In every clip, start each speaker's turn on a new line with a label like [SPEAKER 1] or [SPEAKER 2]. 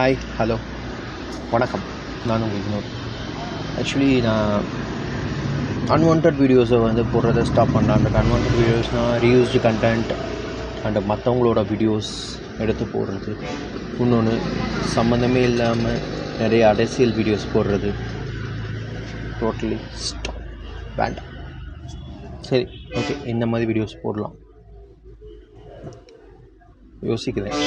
[SPEAKER 1] Hi hello வணக்கம். நான் உங்கள் வினோத். ஆக்சுவலி நான் அன்வான்ட் வீடியோஸை வந்து போடுறத ஸ்டாப் பண்ணேன் அந்த அன்வான்ட் வீடியோஸ்னால் ரீயூஸ்டு கண்டென்ட் அண்ட் மற்றவங்களோட வீடியோஸ் எடுத்து போடுறது. இன்னொன்று சம்மந்தமே இல்லாமல் நிறைய அரசியல் வீடியோஸ் போடுறது. டோட்டலி ஸ்டாப் வேண்டாம். சரி ஓகே இந்த மாதிரி வீடியோஸ் போடலாம். யோசிக்கிறேன்.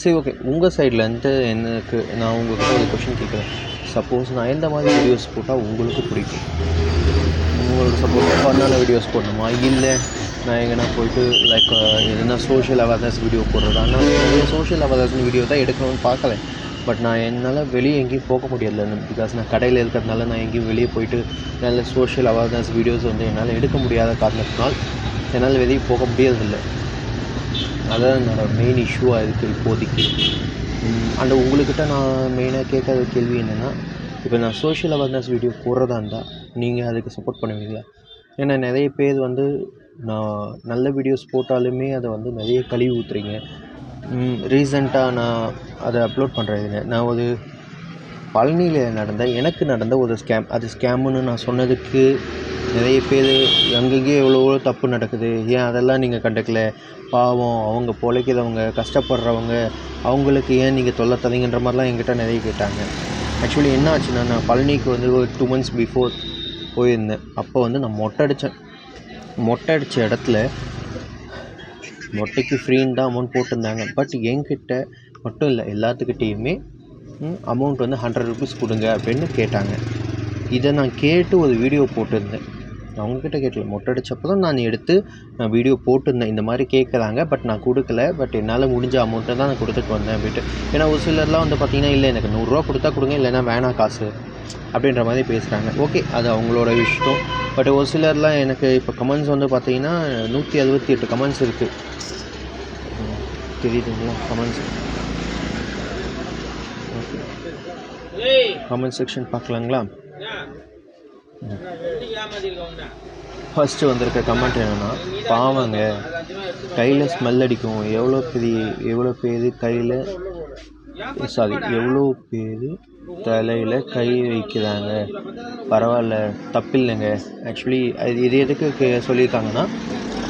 [SPEAKER 1] சரி ஓகே உங்கள் சைட்லேருந்து எனக்கு நான் உங்கள்கிட்ட ஒரு கொஷின் கேட்குறேன் சப்போஸ் நான் எந்த மாதிரி வீடியோஸ் போட்டால் உங்களுக்கு பிடிக்கும்? உங்களுக்கு சப்போஸ் ஃபன்னான வீடியோஸ் போடணுமா? இல்லை நான் எங்கன்னா போயிட்டு லைக் எதுனா சோஷியல் அவேர்னஸ் வீடியோ போடுறது? ஆனால் சோஷியல் அவேர்னஸ் வீடியோ தான் எடுக்கணும்னு பார்க்கல. பட் நான் என்னால் வெளியே எங்கேயும் போக முடியல. பிகாஸ் நான் கடையில் இருக்கிறதுனால நான் எங்கேயும் வெளியே போயிட்டு நல்ல சோஷியல் அவேர்னஸ் வீடியோஸ் வந்து என்னால் எடுக்க முடியாத காரணத்தினால் என்னால் வெளியே போக முடியறதில்லை. அதுதான் என்னோடய மெயின் இஷ்யூவாக இருக்குது இப்போதைக்கு. அண்ட் உங்கள்கிட்ட நான் மெயினாக கேட்காத கேள்வி என்னென்னா இப்போ நான் சோஷியல் அவேர்னஸ் வீடியோ போடுறதா இருந்தால் நீங்கள் அதுக்கு சப்போர்ட் பண்ணுவீங்களா? ஏன்னா நிறைய பேர் வந்து நான் நல்ல வீடியோஸ் போட்டாலுமே அதை வந்து நிறைய கழுவி ஊற்றுறீங்க ரீசண்டாக நான் அதை அப்லோட் பண்ணுறதுங்க நான் ஒரு பழனியில் நடந்த எனக்கு நடந்த ஒரு ஸ்கேம் அது ஸ்கேமுன்னு நான் சொன்னதுக்கு நிறைய பேர் அங்கங்கேயே எவ்வளவோ தப்பு நடக்குது. ஏன் அதெல்லாம் நீங்கள் கண்டுக்கல? பாவம் அவங்க பிழைக்கிறவங்க கஷ்டப்படுறவங்க அவங்களுக்கு ஏன் நீங்கள் தொல்லை தரீங்கன்ற மாதிரிலாம் என்கிட்ட நிறைய கேட்டாங்க. ஆக்சுவலி என்ன ஆச்சுன்னா நான் பழனிக்கு வந்து ஒரு டூ மந்த்ஸ் பிஃபோர் போயிருந்தேன். அப்போ வந்து நான் மொட்டை அடித்தேன் மொட்டை அடித்த இடத்துல மொட்டைக்கு ஃப்ரீன்னு தான் அமௌண்ட் போட்டிருந்தாங்க. பட் என்கிட்ட மட்டும் இல்லை எல்லாத்துக்கிட்டேயுமே அமௌண்ட் வந்து ஹண்ட்ரட் ருபீஸ் கொடுங்க அப்படின்னு கேட்டாங்க. இதை நான் கேட்டு ஒரு வீடியோ போட்டிருந்தேன். அவங்கக்கிட்ட கேட்கல. மொட்டை அடித்தப்போ தான் நான் எடுத்து நான் வீடியோ போட்டிருந்தேன். இந்த மாதிரி கேட்குறாங்க பட் நான் கொடுக்கல. பட் என்னால் முடிஞ்ச அமௌண்ட்டை தான் நான் கொடுத்துட்டு வந்தேன் அப்படின்ட்டு. ஏன்னா ஒரு சிலர்லாம் வந்து பார்த்திங்கன்னா இல்லை எனக்கு நூறுரூவா கொடுத்தா கொடுங்க இல்லைன்னா வேணாம் காசு. அப்படின்ற மாதிரி பேசுகிறாங்க ஓகே அது அவங்களோட விஷயம் பட் ஒரு சிலர்லாம் எனக்கு இப்போ கமெண்ட்ஸ் வந்து பார்த்தீங்கன்னா நூற்றி அறுபத்தி எட்டு கமெண்ட்ஸ் இருக்குது தெரியுதுங்களா கமெண்ட்ஸ் ஓகே கமெண்ட் செக்ஷன் பார்க்கலாங்களா? ஃபஸ்ட்டு வந்திருக்க கமெண்ட் என்னென்னா பாவங்க கையில் ஸ்மெல் அடிக்கும். எவ்வளோ பெரிய எவ்வளோ பேர் கையில் சாரி எவ்வளோ பேர் தலையில் கை வைக்கிறாங்க? பரவாயில்ல தப்பில்லைங்க. ஆக்சுவலி அது இது எதுக்கு கே- சொல்லியிருக்காங்கன்னா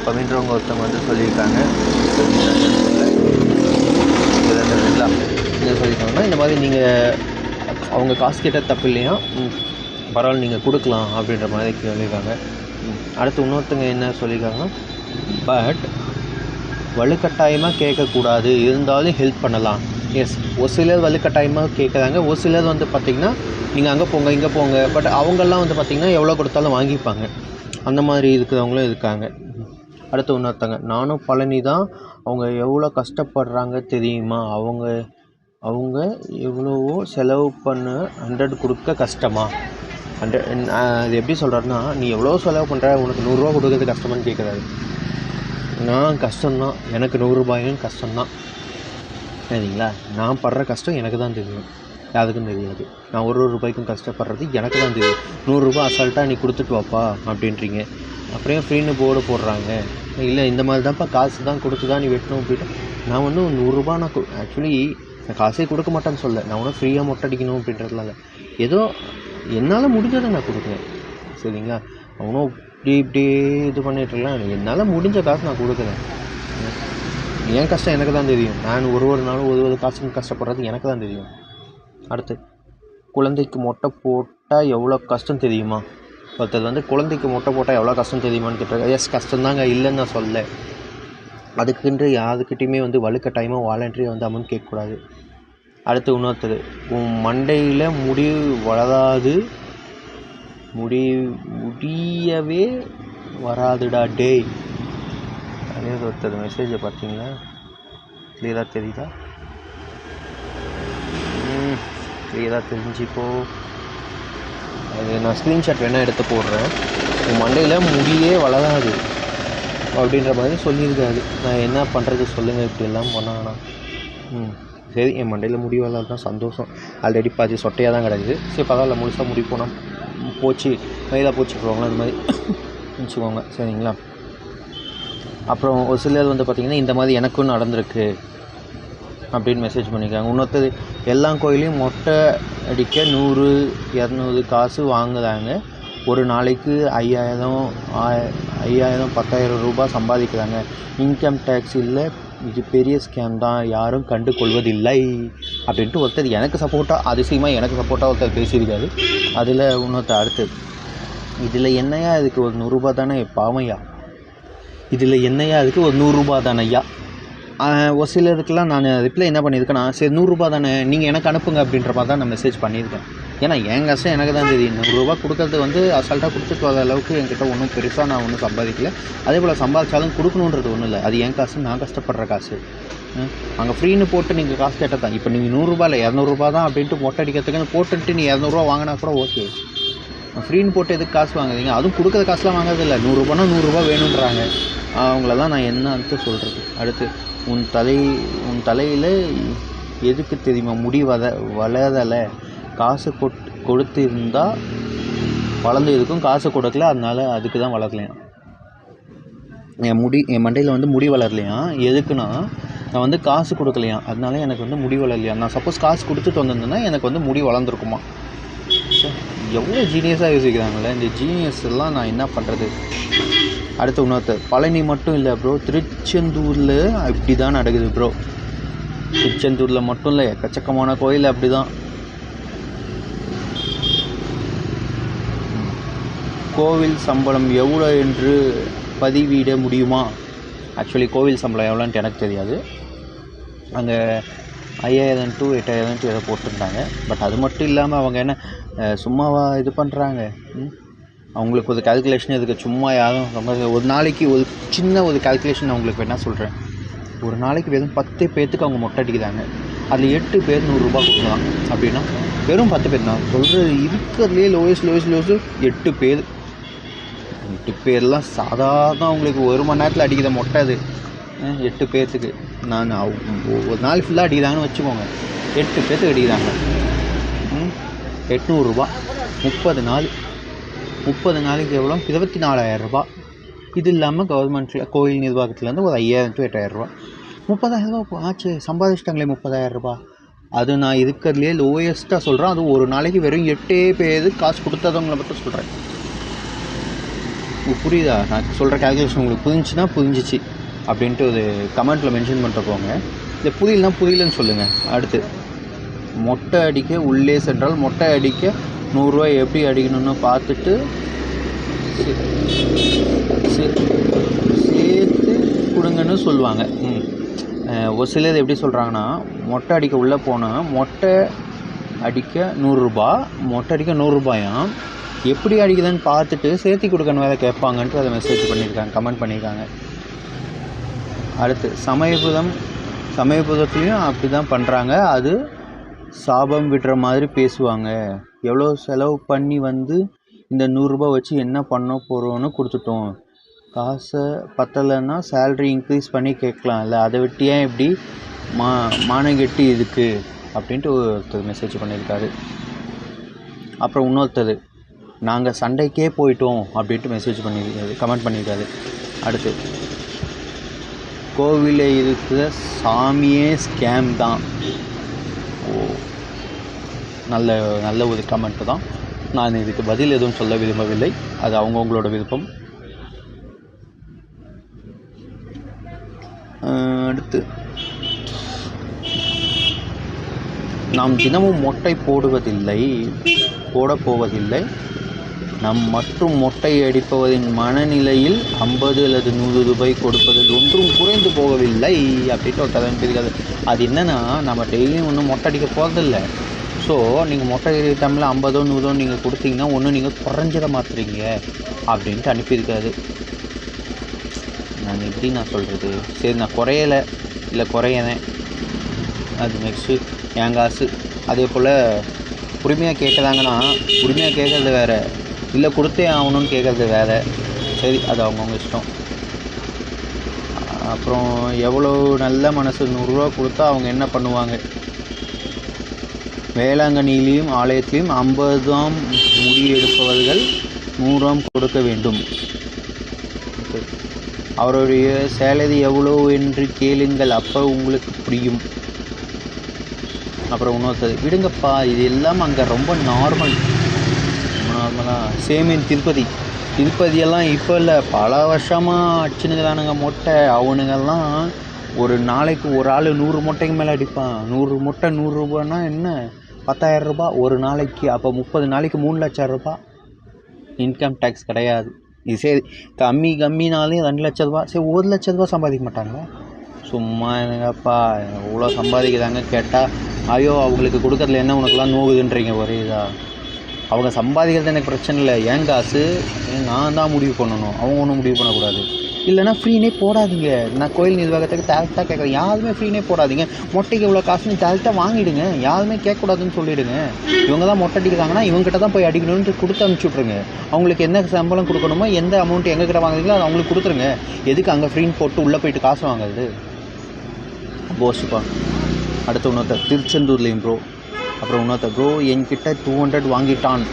[SPEAKER 1] பவின்றவங்க ஒருத்தவங்க வந்து சொல்லியிருக்காங்க. சொல்லியிருக்காங்கன்னா இந்த மாதிரி நீங்கள் அவங்க காசு கேட்ட தப்பு இல்லையா? பரவாயில்ல நீங்கள் கொடுக்கலாம் அப்படின்ற மாதிரி சொல்லியிருக்காங்க. அடுத்து இன்னொருத்தங்க என்ன சொல்லியிருக்காங்கன்னா பட் வலுக்கட்டாயமாக கேட்கக்கூடாது. இருந்தாலும் ஹெல்ப் பண்ணலாம். எஸ் ஒரு சிலர் வலுக்கட்டாயமாக கேட்குறாங்க. ஒரு சிலர் வந்து பார்த்திங்கன்னா நீங்கள் அங்கே போங்க இங்கே போங்க. பட் அவங்கெல்லாம் வந்து பார்த்திங்கன்னா எவ்வளோ கொடுத்தாலும் வாங்கிப்பாங்க. அந்த மாதிரி இருக்கிறவங்களும் இருக்காங்க. அடுத்து இன்னொருத்தங்க. நானும் பழனி தான் அவங்க எவ்வளோ கஷ்டப்படுறாங்க தெரியுமா? அவங்க அவங்க எவ்வளவோ செலவு பண்ண ஹண்ட்ரட் கொடுக்க கஷ்டமா? ஹண்ட்ரட் அது எப்படி சொல்கிறாருன்னா நீ எவ்வளோ செலவு பண்ணுற உனக்கு நூறுரூவா கொடுக்கறது கஷ்டமான்னு கேட்குறாரு நான் கஷ்டம்தான். எனக்கு நூறுரூபாயும் கஷ்டம்தான். சரிங்களா? நான் படுற கஷ்டம் எனக்கு தான் தெரியும். யாருக்கும் தெரியாது. நான் ஒரு ஒரு ரூபாய்க்கும் கஷ்டப்படுறது எனக்கு தான் தெரியும் நூறுரூபா அசால்ட்டாக நீ கொடுத்துட்டு வாப்பா அப்படின்றீங்க. அப்புறம் ஃப்ரீன்னு போர்டு போடுறாங்க? இல்லை இந்த மாதிரி தான்ப்பா காசு தான் கொடுத்து தான் நீ வெட்டணும் அப்படின்ட்டு. நான் வந்து ஒரு நூறுரூபா நான் ஆக்சுவலி நான் காசே கொடுக்க மாட்டேன்னு சொல்ல நான் ஒன்றும் ஃப்ரீயாக மொட்டை அடிக்கணும் அப்படின்றதுலாம் இல்லை ஏதோ என்னால் முடிஞ்சதை நான் கொடுக்குறேன். சரிங்களா? அவனும் இப்படி இப்படியே இது பண்ணிட்டு என்னால் முடிஞ்ச காசு நான் கொடுக்குறேன். என் கஷ்டம் எனக்கு தான் தெரியும். நான் ஒரு ஒரு நாளும் ஒரு ஒரு காசுக்கும் கஷ்டப்படுறது எனக்கு தான் தெரியும். அடுத்து குழந்தைக்கு மொட்டை போட்டால் எவ்வளோ கஷ்டம் தெரியுமா? ஒருத்தர் வந்து குழந்தைக்கு மொட்டை போட்டால் எவ்வளோ கஷ்டம் தெரியுமான்னு கேட்டாங்க எஸ் கஷ்டம்தாங்க. இல்லைன்னு நான் சொல்ல அதுக்குன்ட்டு யாருக்கிட்டையுமே வந்து வலுக்கட்டாயமாக வாலண்ட்ரியாக வந்து அமௌண்ட் கேட்கக்கூடாது. அடுத்து இன்னொருத்தர் உன் மண்டையில் முடி வளராது முடி முடியவே வராதுடா டேய். அதே ஒருத்தர் மெசேஜை பார்த்தீங்களா? கிளியராக தெரியுதா? கிளியராக தெரிஞ்சுக்கோ. அது நான் ஸ்க்ரீன்ஷாட் வேணால் எடுத்து போடுறேன். உன் மண்டையில் முடியே வளராது அப்படின்ற மாதிரி சொல்லியிருக்காரு. நான் என்ன பண்ணுறது சொல்லுங்கள் இப்படியெல்லாம் பண்ணாங்கன்னா. ம் சரி என் மண்டையில் முடி தான் சந்தோஷம். ஆல்ரெடி பாதி சொட்டையாக தான் கிடக்குது. சரி பரவாயில்ல முழுசாக முடி போனால் போச்சு. மயிலாக போச்சுக்குவாங்களா அந்த மாதிரி. வச்சுக்கோங்க சரிங்களா? அப்புறம் ஒரு சிலர் வந்து பார்த்திங்கன்னா இந்த மாதிரி எனக்கும் நடந்திருக்கு அப்படின்னு மெசேஜ் பண்ணியிருக்காங்க இன்னொருத்தது எல்லா கோயிலையும் மொட்டை அடிக்க நூறு இரநூறு காசு வாங்குறாங்க. ஒரு நாளைக்கு ஐயாயிரம் ஐயாயிரம் பத்தாயிரம் ரூபாய் சம்பாதிக்கிறாங்க. இன்கம் டேக்ஸ் இல்லை இது பெரிய ஸ்கேம் தான் யாரும் கண்டு கொள்வதில்லை அப்படின்ட்டு ஒருத்தர் எனக்கு சப்போர்ட்டாக அதிசயமாக எனக்கு சப்போர்ட்டாக ஒருத்தர் பேசியிருக்காரு. அதில் இன்னொருத்தர் அடுத்து இதில் என்னையா இதுக்கு ஒரு நூறுரூபா தானே பாவையா இதில் என்னையா அதுக்கு ஒரு நூறுரூபா தானையா ஒரு சிலருக்குலாம் நான் ரிப்ளை என்ன பண்ணியிருக்கேன்னா சரி நூறுரூபா தானே நீங்கள் எனக்கு அனுப்புங்க அப்படின்ற மாதிரி தான் நான் மெசேஜ் பண்ணியிருக்கேன். ஏன்னா என் கஷ்டம் எனக்கு தான் தெரியும் நூறுரூவா கொடுக்கறது வந்து அசால்ட்டாக கொடுத்துட்டு வர அளவுக்கு என்கிட்ட ஒன்றும் பெருசாக நான் ஒன்றும் சம்பாதிக்கல. அதே போல் சம்பாதிச்சாலும் கொடுக்கணுன்றது ஒன்றும் இல்லை. அது என் காசு நான் கஷ்டப்படுற காசு. அங்கே ஃப்ரீன்னு போட்டு நீங்கள் காசு கேட்டால் தான் இப்போ நீங்கள் நூறுரூபா இல்லை இரநூறுபா தான் அப்படின்ட்டு மொட்டை அடிக்கிறதுக்குன்னு போட்டுட்டு நீ இரநூறுவா வாங்கினா கூட ஓகே ஃப்ரீன்னு போட்டு எதுக்கு காசு வாங்குறீங்க? அதுவும் கொடுக்குற காசுலாம் வாங்குறதில்ல நூறுரூபானா நூறுரூபா வேணுன்றாங்க. அவங்களெல்லாம் நான் என்னன்ட்டு சொல்கிறது அடுத்து உன் தலை உன் தலையில் எதுக்கு தெரியுமா? முடி வத வளரலை. காசு கொட் இருந்தால் வளர்ந்து இருக்கும். காசு கொடுக்கல அதனால அதுக்கு தான் வளர்க்கலையாம். என் முடி என் மண்டையில் வந்து முடி வளரலையாம். எதுக்குன்னா நான் வந்து காசு கொடுக்கலையாம். அதனால எனக்கு வந்து முடி வளரலையா நான் சப்போஸ் காசு கொடுத்துட்டு வந்திருந்தேன்னா எனக்கு வந்து முடி வளர்ந்துருக்குமா எவ்வளோ ஜீனியஸாக யோசிக்கிறாங்களே. இந்த ஜீனியஸ் எல்லாம் நான் என்ன பண்ணுறது அடுத்து இன்னொருத்தர் பழனி மட்டும் இல்லை ப்ரோ திருச்செந்தூரில் இப்படி தான் நடக்குது ப்ரோ திருச்செந்தூரில் மட்டும் இல்லை எக்கச்சக்கமான கோயில் அப்படி தான் கோவில் சம்பளம் எவ்வளோ என்று பதிவிட முடியுமா? ஆக்சுவலி கோவில் சம்பளம் எவ்வளோன்ட்டு எனக்கு தெரியாது. அங்கே ஐயாயிரம் டு எட்டாயிரம் டு ஏதோ போட்டிருந்தாங்க. பட் அது மட்டும் இல்லாமல் அவங்க என்ன சும்மாவா இது பண்ணுறாங்க அவங்களுக்கு ஒரு கால்குலேஷன் இதுக்கு சும்மா யாரும் ரொம்ப ஒரு நாளைக்கு ஒரு சின்ன ஒரு கால்குலேஷன் அவங்களுக்கு வேணால் சொல்கிறேன் ஒரு நாளைக்கு வெறும் பத்து பேர்த்துக்கு அவங்க மொட்டை அடிக்கிறாங்க. அதில் எட்டு பேர் நூறுரூபா கொடுக்கலாம். அப்படின்னா வெறும் பத்து பேர் தான். சொல்கிறது இருக்கிறதுலே லோயஸ்ட் லோயஸ்ட் லோயஸ்ட் எட்டு பேர். எட்டு பேர்லாம் சாதாரண அவங்களுக்கு ஒரு மணி நேரத்தில் அடிக்கிற மொட்டை அது. எட்டு பேர்த்துக்கு நான் ஒரு நாள் ஃபுல்லாக அடிக்கிறாங்கன்னு வச்சுக்கோங்க. எட்டு பேர்த்துக்கு அடிக்கிறாங்க. ம், எட்நூறுரூபா முப்பது நாள். முப்பது நாளைக்கு எவ்வளோ இருபத்தி நாலாயிரரூபா இது இல்லாமல் கவர்மெண்ட்டில் கோயில் நிர்வாகத்துலேருந்து ஒரு ஐயாயிரம் டு எட்டாயிரரூபா முப்பதாயிரரூபா ஆச்சு. சம்பாதிச்சிட்டாங்களே முப்பதாயிரரூபா அது நான் இருக்கிறதுலே லோயஸ்ட்டாக சொல்கிறேன் அது ஒரு நாளைக்கு வெறும் எட்டே பேர் காசு கொடுத்ததவங்களை மட்டும் சொல்கிறேன் புரியுதா? நான் சொல்கிற கால்குலேஷன் உங்களுக்கு புரிஞ்சுன்னா புரிஞ்சிச்சு அப்படின்ட்டு ஒரு கமெண்ட்டில் மென்ஷன் பண்ணிட்டு போங்க இந்த புரியலனா புரியலன்னு சொல்லுங்கள் அடுத்து மொட்டை அடிக்க உள்ளே சென்றால் மொட்டை அடிக்க நூறுரூவா எப்படி அடிக்கணும்னு பார்த்துட்டு சேர்த்து கொடுங்கன்னு சொல்லுவாங்க. ம். ஒரு சிலர் எப்படி சொல்கிறாங்கன்னா மொட்டை அடிக்க உள்ளே போனால் மொட்டை அடிக்க நூறுரூபா மொட்டை அடிக்க நூறுரூபாயாம் எப்படி அடிக்குதுன்னு பார்த்துட்டு சேர்த்தி கொடுக்கணும் வேலை கேட்பாங்கன்ட்டு அதை மெசேஜ் பண்ணியிருக்காங்க கமெண்ட் பண்ணியிருக்காங்க. அடுத்து சமயபுதம் சமயபுதத்துலேயும் அப்படி தான் பண்ணுறாங்க அது சாபம் விடுற மாதிரி பேசுவாங்க. எவ்வளோ செலவு பண்ணி வந்து இந்த நூறுரூபா வச்சு என்ன பண்ண போகிறோன்னு கொடுத்துட்டோம். காசை பத்தலைன்னா சேல்ரி இன்க்ரீஸ் பண்ணி கேட்கலாம்ல. அதை விட்டு ஏன் இப்படி மா மானங்கெட்டி இதுக்கு அப்படின்ட்டு ஒருத்தர் மெசேஜ் பண்ணியிருக்காரு. அப்புறம் இன்னொருத்தர் நாங்கள் சண்டைக்கே போயிட்டோம் அப்படின்ட்டு மெசேஜ் பண்ணியிருக்காரு கமெண்ட் பண்ணியிருக்காரு. அடுத்து கோவிலில் இருக்கிற சாமியே ஸ்கேம் தான். ஓ நல்ல நல்ல ஒரு கமெண்ட் தான். நான் இதுக்கு பதில் எதுவும் சொல்ல விரும்பவில்லை. அது அவங்கவுங்களோட விருப்பம். அடுத்து நாம் தினமும் மொட்டை போடுவதில்லை போடப்போவதில்லை நம் மற்றும் மொட்டை அடிப்பவரின் மனநிலையில் ஐம்பது அல்லது நூறு ரூபாய் கொடுப்பதில் ஒன்றும் குறைந்து போகவில்லை அப்படின்ட்டு ஒரு கதை அனுப்பியிருக்காது அது என்னென்னா நம்ம டெய்லியும் ஒன்றும் மொட்டை அடிக்க போகிறதில்ல ஸோ நீங்கள் மொட்டை அடிக்கிற டைமில் ஐம்பதோ நூறோ நீங்கள் கொடுத்தீங்கன்னா ஒன்றும் நீங்கள் குறைஞ்சிட மாத்துறீங்க அப்படின்ட்டு அனுப்பியிருக்காரு. நான் எப்படி நான் சொல்கிறது சரி நான் குறையலை. இல்லை குறையினேன் அது நெக்ஸ்ட்டு என் காசு. அதே போல் உரிமையாக கேட்குறாங்கன்னா உரிமையாக கேட்குறது வேறு. இல்லை கொடுத்தே ஆகணும்னு கேட்குறது வேறு. சரி அது அவங்கவுங்க இஷ்டம். அப்புறம் எவ்வளோ நல்ல மனசு நூறுரூவா கொடுத்தா அவங்க என்ன பண்ணுவாங்க? வேளாங்கண்ணியிலையும் ஆலயத்திலையும் ஐம்பதாம் முடி எடுப்பவர்கள் நூறாம் கொடுக்க வேண்டும். அவருடைய சேலரி எவ்வளோ என்று கேளுங்கள் அப்போ உங்களுக்கு புரியும். அப்புறம் இன்னொருத்தது விடுங்கப்பா இது எல்லாம் அங்கே ரொம்ப நார்மல் நார்மலாக சேம் இன் திருப்பதி. திருப்பதியெல்லாம் இப்போ இல்லை. பல வருஷமாக அடிச்சுனுக்கிறானுங்க மொட்டை. அவனுங்கெல்லாம் ஒரு நாளைக்கு ஒரு ஆள் நூறு மொட்டைக்கு மேலே அடிப்பான். நூறு மொட்டை நூறுரூபான்னா என்ன? பத்தாயிரம் ரூபா ஒரு நாளைக்கு அப்போ முப்பது நாளைக்கு மூணு லட்சம் ரூபா இன்கம் டேக்ஸ் கிடையாது. இது சரி கம்மி கம்மினாலே ரெண்டு லட்ச ரூபா சரி ஒரு லட்ச ரூபா சம்பாதிக்க மாட்டாங்களா சும்மா என்னங்கப்பா எவ்வளோ சம்பாதிக்கிறாங்க கேட்டால் ஐயோ அவங்களுக்கு கொடுக்கறதுல என்ன உனக்குலாம் நோகுதுன்றீங்க ஒரே இதாக அவங்க சம்பாதிக்கிறது எனக்கு பிரச்சனை இல்லை. ஏன் காசு? நான் தான் முடிவு பண்ணணும். அவங்க ஒன்றும் முடிவு பண்ணக்கூடாது. இல்லைனா ஃப்ரீனே போடாதீங்க. நான் கோயில் நிர்வாகத்துக்கு டேரெக்டாக கேட்குறேன். யாருமே ஃப்ரீனே போடாதீங்க. மொட்டைக்கு இவ்வளோ காசுன்னு டேரெக்டாக வாங்கிடுங்க. யாருமே கேட்கக்கூடாதுன்னு சொல்லிவிடுங்க இவங்க தான் மொட்டை அடிக்கிறாங்கன்னா இவங்ககிட்ட தான் போய் அடிக்கணும்னு கொடுத்து அனுப்பிச்சி விட்ருங்க அவங்களுக்கு என்ன சம்பளம் கொடுக்கணுமோ எந்த அமௌண்ட் எங்ககிட்ட வாங்குறீங்களோ அதை அவங்களுக்கு கொடுத்துருங்க. எதுக்கு அங்கே ஃப்ரீன்னு போட்டு உள்ளே போயிட்டு காசு வாங்குறது? போஸ்ட்டுப்பா அடுத்து இன்னொருத்தர் திருச்செந்தூர்லேயும் ப்ரோ அப்புறம் இன்னொருத்த ப்ரோ என்கிட்ட டூ ஹண்ட்ரட் வாங்கிட்டான்.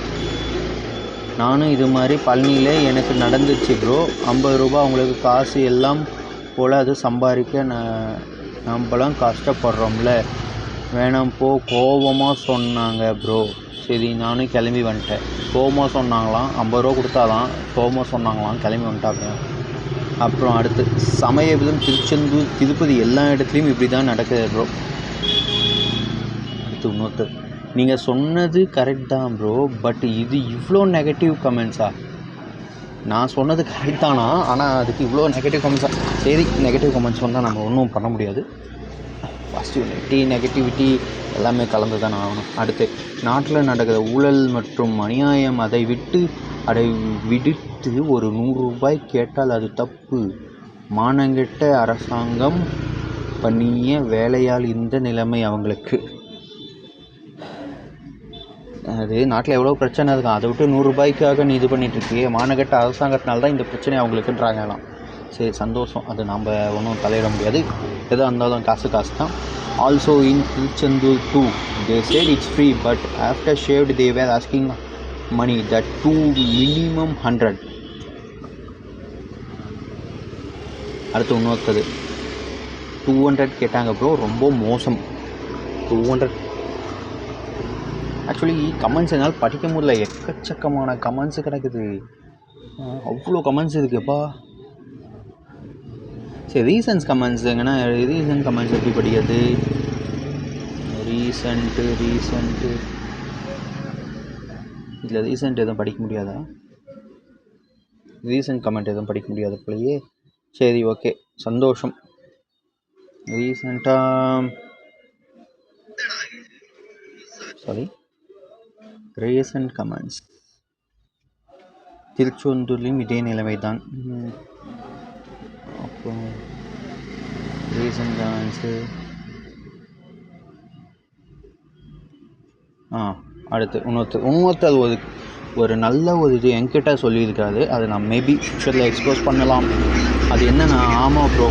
[SPEAKER 1] நானும் இது மாதிரி பழனியில் எனக்கு நடந்துச்சு ப்ரோ. ஐம்பது ரூபா அவங்களுக்கு காசு எல்லாம் போல் அது சம்பாதிக்க நான் நம்மளாம் கஷ்டப்படுறோம்ல. வேணாம் போ. கோபமாக சொன்னாங்க ப்ரோ. சரி நானும் கிளம்பி வந்துட்டேன். கோபமாக சொன்னாங்களாம். ஐம்பது ரூபா கொடுத்தாதான் கோபமாக சொன்னாங்களாம். கிளம்பி வந்துட்டாங்க அப்புறம் அடுத்து சமயபுரம் திருச்செந்தூர் திருப்பதி எல்லா இடத்துலையும் இப்படி தான் நடக்குது ப்ரோ. அடுத்து நீங்கள் சொன்னது கரெக்ட் தான் ப்ரோ பட் இது இவ்வளோ நெகட்டிவ் கமெண்ட்ஸா நான் சொன்னது கரெக்ட் தானா? ஆனால் அதுக்கு இவ்வளோ நெகட்டிவ் கமெண்ட்ஸாக சரி நெகட்டிவ் கமெண்ட்ஸ் வந்தால் நம்ம ஒன்றும் பண்ண முடியாது. பாசிட்டிவிட்டி நெகட்டிவிட்டி எல்லாமே கலந்து தான் ஆகணும். அடுத்து நாட்டில் நடக்கிற ஊழல் மற்றும் அநியாயம் அதை விட்டு அதை விடுத்து ஒரு நூறு ரூபாய் கேட்டால் அது தப்பு. மானங்கெட்ட அரசாங்கம் பண்ணிய வேலையால் இந்த நிலைமை அவங்களுக்கு. அது நாட்டில் எவ்வளோ பிரச்சனை இருக்கும் அதை விட்டு நூறுரூபாய்க்காக நீ இது பண்ணிகிட்ருக்கியே மானகட்ட அரசாங்கத்தினால தான் இந்த பிரச்சனை அவங்களுக்குன்றாங்கலாம் சரி சந்தோஷம். அது நம்ம ஒன்றும் தலையிட முடியாது. எதாக இருந்தாலும் காசு காசு தான் also in Tiruchendur too they said it's free but after shaved they were asking money that too minimum hundred அடுத்து இன்னொருத்தது. டூ ஹண்ட்ரட் கேட்டாங்க ப்ரோ ரொம்ப மோசம். டூ ஹண்ட்ரட் ஆக்சுவலி கமெண்ட்ஸ் என்னால் படிக்க முடியல. எக்கச்சக்கமான கமெண்ட்ஸ் கிடக்குது. அவ்வளோ கமெண்ட்ஸ் இருக்குப்பா சரி ரீசன்ஸ் கமெண்ட்ஸ் எங்கன்னா ரீசன்ட் கமெண்ட்ஸ் எப்படி படிக்கிறது? ரீசண்ட்டு ரீசண்ட்டு இதில் ரீசண்ட் எதுவும் படிக்க முடியாதா? ரீசன்ட் கமெண்ட் எதுவும் படிக்க முடியாது போலயே. சரி ஓகே சந்தோஷம். ரீசண்டாக சாரி ரீசன்ட் கமெண்ட்ஸ் திருச்செந்தூர்லேயும் இதே நிலைமை தான் அப்புறம் ரேஸ் அண்ட் கமெண்ட்ஸு ஆ அடுத்து இன்னொருத்தர் இன்னொருத்தர் ஒரு ஒரு நல்ல ஒரு இது என்கிட்ட சொல்லியிருக்காரு அதை நான் மேபி ஃபியூச்சரில் எக்ஸ்போஸ் பண்ணலாம். அது என்னன்னா ஆமாம் ப்ரோ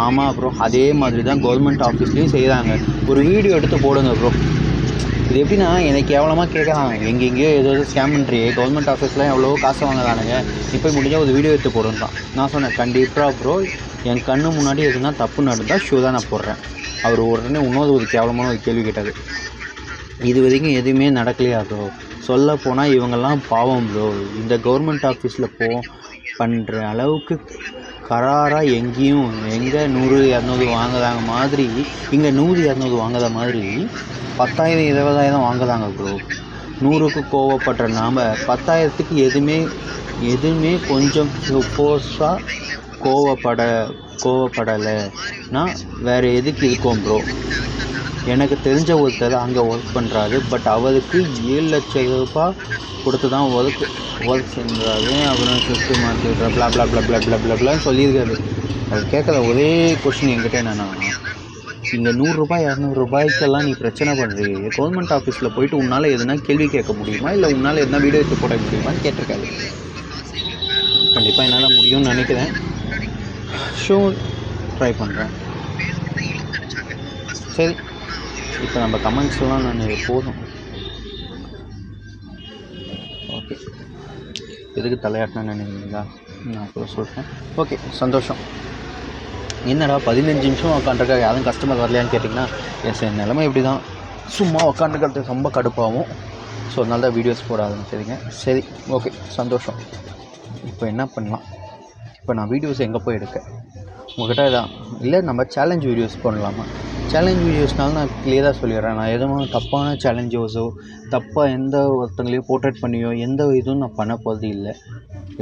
[SPEAKER 1] ஆமாம் ப்ரோ அதே மாதிரி தான் கவர்மெண்ட் ஆஃபீஸ்லேயும் செய்கிறாங்க ஒரு வீடியோ எடுத்து போடுங்க ப்ரோ இது எப்படின்னா எனக்கு கேவலமாக கேட்குறாங்க. எங்கெங்கேயோ ஏதோ ஏதோ ஸ்கேம் பண்ணுறியே கவர்மெண்ட் ஆஃபீஸில் எவ்வளோ காசு வாங்குறானுங்க. இப்போ முடிஞ்சால் ஒரு வீடியோ எடுத்து போடுன்றான். நான் சொன்னேன் கண்டிப்பாக ப்ரோ என் கண்ணு முன்னாடி எதுனா தப்பு நடந்தால் ஷூ தான் நான் போடுறேன். அவர் உடனே இன்னொரு ஒரு கேவலமான ஒரு கேள்வி கேட்டார். இது வரைக்கும் எதுவுமே நடக்கலையா ப்ரோ சொல்ல போனால் இவங்கெல்லாம் பாவம் ப்ரோ இந்த கவர்மெண்ட் ஆஃபீஸில் போ பண்ணுற அளவுக்கு கராராக எங்கேயும் எங்கே நூறு இரநூறு வாங்குறாங்க மாதிரி இங்கே நூறு இரநூறு வாங்குற மாதிரி பத்தாயிரம் இருபதாயிரம் வாங்குறாங்க ப்ரோ நூறுக்கு கோவப்படுற நாம் பத்தாயிரத்துக்கு எதுவுமே எதுவுமே கொஞ்சம் ஃபோர்ஸாக கோவப்பட கோவப்படலைன்னா வேறு எதுக்கு இருக்கோம் ப்ரோ எனக்கு தெரிஞ்ச ஒருத்தர் அங்கே ஒர்க் பண்ணுறாரு பட் அவருக்கு ஏழு லட்சம் ரூபாய் கொடுத்து தான் ஒர்க் ஒர்க் செஞ்சாரு. அப்புறம் shift மாற்றிடுற blah blah blah blah blah blah ப்ளான்னு சொல்லியிருக்காரு. அது கேட்குற ஒரே கொஷின் என்கிட்ட என்னென்னா இங்கே நூறுரூபா இரநூறுபாய்க்கெல்லாம் நீ பிரச்சனை பண்ணுறீ கவர்மெண்ட் ஆஃபீஸில் போயிட்டு உன்னால் எதுனா கேள்வி கேட்க முடியுமா? இல்லை உன்னால் எதுனா வீடியோ எடுத்து போட முடியுமான்னு கேட்டிருக்காரு. கண்டிப்பாக என்னால் முடியும்னு நினைக்கிறேன். ஷோ ட்ரை பண்ணுறேன் சரி. இப்போ நம்ம கமெண்ட்ஸ்லாம் நான் போதும். ஓகே எதுக்கு தலையாட்டினா நினைக்கிறீங்களா? நான் அப்புறம் சொல்கிறேன் ஓகே சந்தோஷம். என்னடா பதினஞ்சு நிமிஷம் உட்காந்துருக்காங்க யாரும் கஸ்டமர் வரலையான்னு கேட்டிங்கன்னா எஸ் என் நிலமை இப்படி தான் சும்மா உட்காந்துருக்கிறது ரொம்ப கடுப்பாகும் ஸோ அதனால தான் வீடியோஸ் போட ஆரம்பிச்சிருங்க சரி. ஓகே சந்தோஷம். இப்போ என்ன பண்ணலாம்? இப்போ நான் வீடியோஸ் எங்கே போய் எடுக்க? உங்கள்கிட்ட இதான். இல்லை நம்ம சேலஞ்ச் வீடியோஸ் பண்ணலாமா சேலஞ்ச் வீடியோஸ்னால நான் கிளியராக சொல்லிடுறேன். நான் எதுவும் தப்பான சேலஞ்சஸோ தப்பாக எந்த ஒருத்தங்களையும் போர்ட்ரேட் பண்ணியோ எந்த இதுவும் நான் பண்ண போகிறது இல்லை.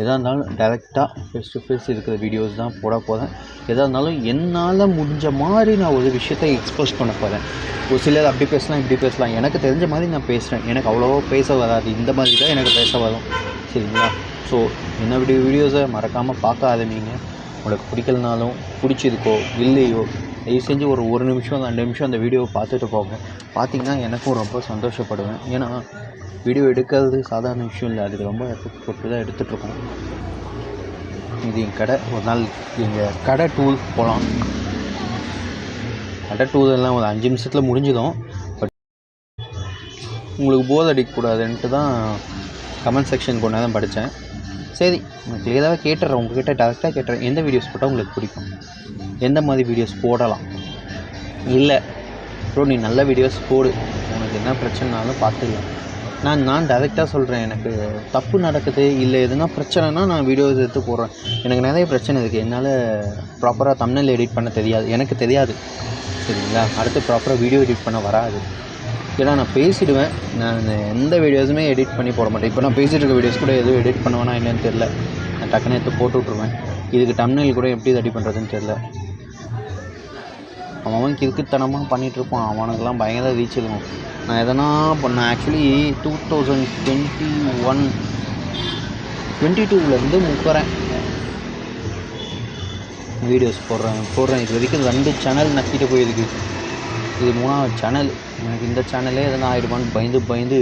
[SPEAKER 1] எதாக இருந்தாலும் டேரெக்டாக ஃபேஸ் டு ஃபேஸ் இருக்கிற வீடியோஸ் தான் போட போகிறேன் எதாக இருந்தாலும் என்னால் முடிஞ்ச மாதிரி நான் ஒரு விஷயத்தை எக்ஸ்போஸ் பண்ண போகிறேன் ஒரு சிலர் அப்படி பேசலாம் இப்படி பேசலாம். எனக்கு தெரிஞ்ச மாதிரி நான் பேசுகிறேன் எனக்கு அவ்வளோவா பேச வராது. இந்த மாதிரி தான் எனக்கு பேச வரும். சரிங்களா? ஸோ என்னுடைய வீடியோஸை மறக்காமல் பார்க்க ஆரம்பிங்க உங்களுக்கு பிடிக்கலனாலும் பிடிச்சிருக்கோ இல்லையோ தயவு செஞ்சு ஒரு ஒரு நிமிஷம் ரெண்டு நிமிஷம் அந்த வீடியோவை பார்த்துட்டு போங்க. பார்த்தீங்கன்னா எனக்கும் ரொம்ப சந்தோஷப்படுவேன். ஏன்னா வீடியோ எடுக்கிறது சாதாரண விஷயம் இல்லை. அதுக்கு ரொம்ப எஃபெக்ட் போட்டு தான் எடுத்துகிட்ருக்கோம் இது என் கடை. ஒரு நாள் எங்கள் கடை டூர் போகலாம் கடை டூர் எல்லாம் ஒரு அஞ்சு நிமிஷத்தில் முடிஞ்சிடும். பட் உங்களுக்கு போர் அடிக்கக்கூடாதுன்ட்டு தான் கமெண்ட் செக்ஷன் கொண்டு தான் படித்தேன் சரி நான் கிளியராகவே கேட்டுறேன் உங்ககிட்ட டேரெக்டாக கேட்டுறேன் எந்த வீடியோஸ் போட்டால் உங்களுக்கு பிடிக்கும்? எந்த மாதிரி வீடியோஸ் போடலாம்? இல்லை ப்ரோ நீ நல்ல வீடியோஸ் போடு. உனக்கு என்ன பிரச்சனைனாலும் பார்த்துக்கலாம். நான் நான் டேரெக்டாக சொல்கிறேன் எனக்கு தப்பு நடக்குது இல்லை எதுனா பிரச்சனைனா நான் வீடியோஸ் எடுத்து போடுறேன். எனக்கு நிறைய பிரச்சனை இருக்குது என்னால் ப்ராப்பராக தமிழில் எடிட் பண்ண தெரியாது. எனக்கு தெரியாது. சரிங்களா? அடுத்து ப்ராப்பராக வீடியோ எடிட் பண்ண வராது. ஏன்னா நான் பேசிடுவேன். நான் எந்த வீடியோஸுமே எடிட் பண்ணி போட மாட்டேன். இப்போ நான் பேசிகிட்டு இருக்க வீடியோஸ் கூட எதுவும் எடிட் பண்ணுவேனா என்னன்னு தெரில நான் டக்குன்னு எடுத்து போட்டு விட்ருவேன் இதுக்கு டம்னல் கூட எப்படி ரெடி பண்ணுறதுன்னு தெரில அவன் கிறுக்குத்தனமாக பண்ணிகிட்ருப்பான் அவனுக்கெல்லாம் பயங்கர ரீச் இருக்கும். நான் எதனா பண்ணேன் actually two thousand twenty one twenty டூவிலேருந்து முக்கறேன் வீடியோஸ் போடுறேன் போடுறேன். இது வரைக்கும் ரெண்டு சேனல் நக்கிட்டு போயிருக்கு இது மூணாவது சேனல் எனக்கு இந்த சேனலே எதனா ஆகிடுவான்னு பயந்து பயந்து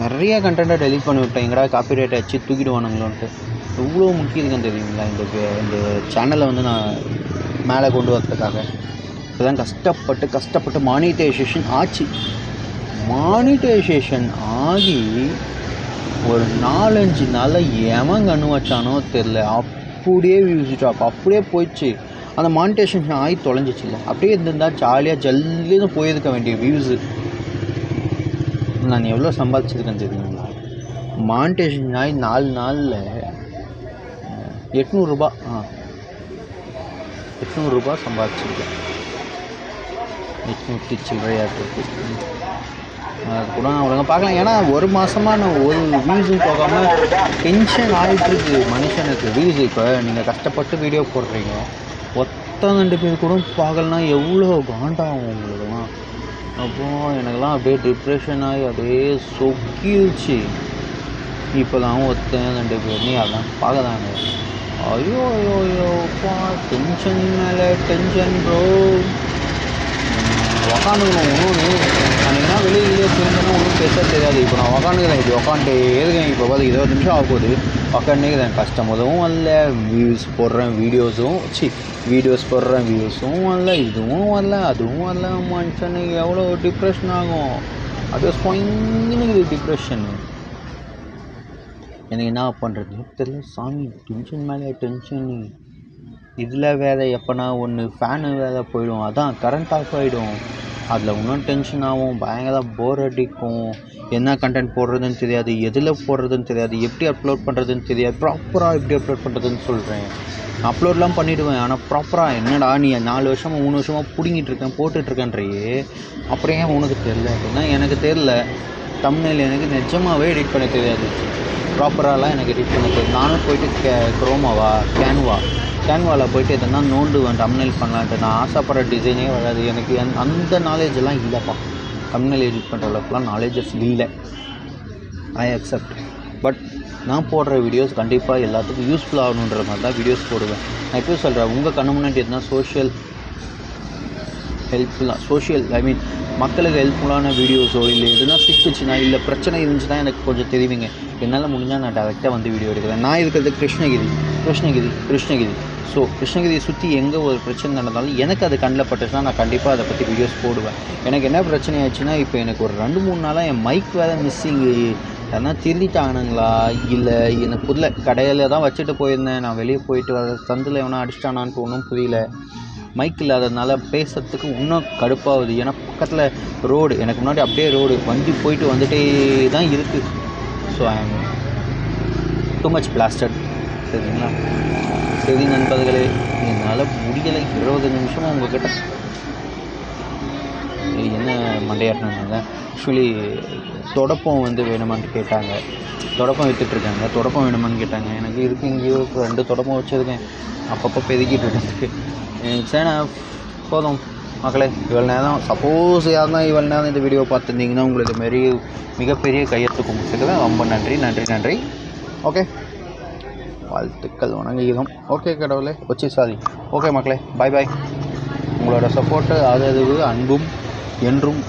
[SPEAKER 1] நிறைய கண்டென்ட்டை டெலிட் பண்ணி விட்டேன். எங்கடா காப்பி ரேட்டை அடிச்சு தூக்கிடுவானுங்களோன்ட்டு. எவ்வளோ முக்கியம் இருக்குன்னு தெரியுங்களா இந்த இந்த சேனலை வந்து நான் மேலே கொண்டு வரதுக்காக? இப்போ தான் கஷ்டப்பட்டு கஷ்டப்பட்டு மானிட்டைசேஷன் ஆச்சு. மானிட்டைசேஷன் ஆகி ஒரு நாலஞ்சு நாளில் எவன் கண்ணு வச்சானோ தெரில அப்படியே வியூஸ் ட்ராப் அப்படியே போயிடுச்சு. அந்த மானிட்டேஷன் ஆகி தொலைஞ்சிச்சுல்ல. அப்படியே இருந்திருந்தால் ஜாலியாக ஜல்லுன்னு போயிருக்க வேண்டிய வியூஸு நான் எவ்வளோ சம்பாதிச்சிருக்கேன் தெரியுங்களா மானிட்டேஷன் ஆகி நாலு நாளில் எட்நூறுரூபா ஆ எட்நூறுரூபா சம்பாதிச்சிருக்கேன். எட்நூற்றி சில்லறையாக இருக்குது அது கூட நான் ஒழுங்காக பார்க்கலாம் ஏன்னா ஒரு மாதமாக நான் ஒரு வியூஸும் போகாமல் டென்ஷன் ஆகிட்டு இருக்கு மனுஷனுக்கு. வியூஸ் இப்போ நீங்கள் கஷ்டப்பட்டு வீடியோ போடுறீங்க. ஒத்த ரெண்டு பேர் கூட பார்க்கலனா எவ்வளோ காண்டாகும் உங்களுக்குலாம் அப்போ எனக்கெல்லாம் அப்படியே டிப்ரெஷன் ஆகி அப்படியே சொக்கிடுச்சு இப்போ தான் ஒருத்தன் ரெண்டு பேர் நீ அதான் பார்க்கதாங்க ஐயோ ஐயோ ஐயோப்பா டென்ஷன் மேலே டென்ஷன் ப்ரோ உக்காந்துக்கணும் ஒன்று அன்றைக்கினா வெளியே வெளியே திரும்பினா ஒன்றும் பேச தெரியாது. இப்போ நான் உக்காந்துக்கிறேன் இப்படி உக்காந்துட்டு இருக்கேன் இப்போ பார்த்து இருபது நிமிஷம் ஆக போகுது உக்காந்துக்கிறேன். கஷ்டம் உதவும் வரல வியூஸ் போடுறேன் வீடியோஸும் சி வீடியோஸ் போடுறேன் வியூஸும் வரல இதுவும் வரல அதுவும் வரல மனுஷனுக்கு எவ்வளோ டிப்ரெஷன் ஆகும். அது ஸ்பாயின்னு டிப்ரெஷன் எனக்கு என்ன பண்ணுறது தெரியல சாமி டென்ஷன் மேலே டென்ஷனு இதில் வேறு எப்போனா ஒன்று ஃபேனு வேறு போயிடும். அதான் கரண்ட் ஆஃப் ஆகிடும் அதில் இன்னும் டென்ஷன் ஆகும். பயங்கர போர் அடிக்கும். என்ன கண்டென்ட் போடுறதுன்னு தெரியாது. எதில் போடுறதுன்னு தெரியாது. எப்படி அப்லோட் பண்ணுறதுன்னு தெரியாது. ப்ராப்பராக எப்படி அப்லோட் பண்ணுறதுன்னு சொல்கிறேன் அப்லோட்லாம் பண்ணிவிடுவேன் ஆனால் ப்ராப்பராக என்னடா நீ நாலு வருஷமாக மூணு வருஷமாக பிடுங்கிட்டு இருக்கேன் போட்டுட்ருக்கேன்றையே. அப்புறம் ஏன் உனக்கு தெரில அப்படின்னா எனக்கு தெரில தமிழில் எனக்கு நிஜமாகவே எடிட் பண்ண தெரியாது. ப்ராப்பராகலாம் எனக்கு எடிட் பண்ண தெரியாது. நானும் போயிட்டு கே குரோமாவா கேன்வா கேன்வாவில் போயிட்டு எதுனா நோண்டுவேன் டம்னல் பண்ணலான்ட்டு நான் ஆசைப்படுற டிசைனே வராது. எனக்கு அந்த- அந்த நாலேஜ் எல்லாம் இல்லைப்பா. தம்னெல் எடிட் பண்ணுற அளவுக்குலாம் நாலேஜஸ் இல்லை. ஐ அக்செப்ட் பட் நான் போடுற வீடியோஸ் கண்டிப்பாக எல்லாத்துக்கும் யூஸ்ஃபுல் ஆகணுன்ற மாதிரி தான் வீடியோஸ் போடுவேன். நான் இப்போ சொல்கிறேன் உங்கள் கண்ணு முன்னாடி எதுனா சோஷியல் ஹெல்ப்ஃபுல்லாக சோஷியல் ஐ மீன் மக்களுக்கு ஹெல்ப்ஃபுல்லான வீடியோஸோ இல்லை எதுனா சிக்கிச்சுன்னா இல்லை பிரச்சனை இருந்துச்சுன்னா எனக்கு கொஞ்சம் தெரிவிங்க. என்னால் முடிஞ்சால் நான் டேரெக்டாக வந்து வீடியோ எடுக்கிறேன். நான் இருக்கிறது கிருஷ்ணகிரி. கிருஷ்ணகிரி கிருஷ்ணகிரி. ஸோ கிருஷ்ணகிரியை சுற்றி எங்கே ஒரு பிரச்சனை நடந்தாலும் எனக்கு அது கண்ணில் பட்டுச்சுன்னா நான் கண்டிப்பாக அதை பற்றி வீடியோஸ் போடுவேன். எனக்கு என்ன பிரச்சனை ஆச்சுன்னா இப்போ எனக்கு ஒரு ரெண்டு மூணு நாளாக என் மைக் வேறு மிஸ்ஸிங்கு யாருன்னா திருடிட்டானுங்களா? இல்லை எனக்கு புரியல. கடையில் தான் வச்சுட்டு போயிருந்தேன். நான் வெளியே போயிட்டு வர சந்தில் எவனா அடிச்சிட்டானான்ட்டு ஒன்றும் புரியல.
[SPEAKER 2] மைக் இல்லாததுனால பேசுறதுக்கு இன்னும் கடுப்பாகுது. ஏன்னா பக்கத்தில் ரோடு எனக்கு முன்னாடி அப்படியே ரோடு வண்டி போயிட்டு வந்துட்டே தான் இருக்குது so I am too much blasted சரிங்களா? சரி நண்பர்களே என்னால் முடியலை. இருபது நிமிஷமும் உங்ககிட்ட. என்ன மண்டையாட்டினாங்க? ஆக்சுவலி தொடப்பம் வந்து வேணுமான்னு கேட்டாங்க. தொடப்பம் விற்றுட்ருக்காங்க தொடப்பம் வேணுமான்னு கேட்டாங்க. எனக்கு இருக்கு இங்கேயோ ரெண்டு தொடப்பம் வச்சுருக்கேன். அப்பப்போ பெருக்கிட்டு இருக்கிறதுக்கு சேனா போதும். மக்களே இவ்வளோ நேரம் சப்போஸ் யாருன்னா இவ்வளோ நேரம் இந்த வீடியோ பார்த்துருந்தீங்கன்னா உங்களுக்கு மாரி மிகப்பெரிய கையெழுத்து கும்பிட்டுக்குவேன் ரொம்ப நன்றி நன்றி நன்றி. ஓகே வாழ்த்துக்கள் வணங்குகிறோம். ஓகே கடவுளே வச்சு சாரி ஓகே மக்களே பாய் பாய் உங்களோட சப்போர்ட்டு ஆதரவு அன்பும் என்றும்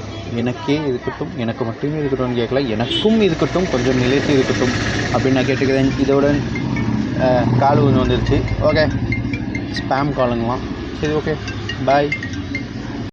[SPEAKER 2] எனக்கே இருக்கட்டும் எனக்கு மட்டுமே இருக்கட்டும்னு கேட்கல எனக்கும் இருக்கட்டும் கொஞ்சம் நிலைத்து இருக்கட்டும் அப்படின்னு நான் கேட்டுக்கிறேன். இதோட கால் ஒன்று வந்துருச்சு. ஓகே ஸ்பேம் காலுங்களாம் சரி ஓகே பாய்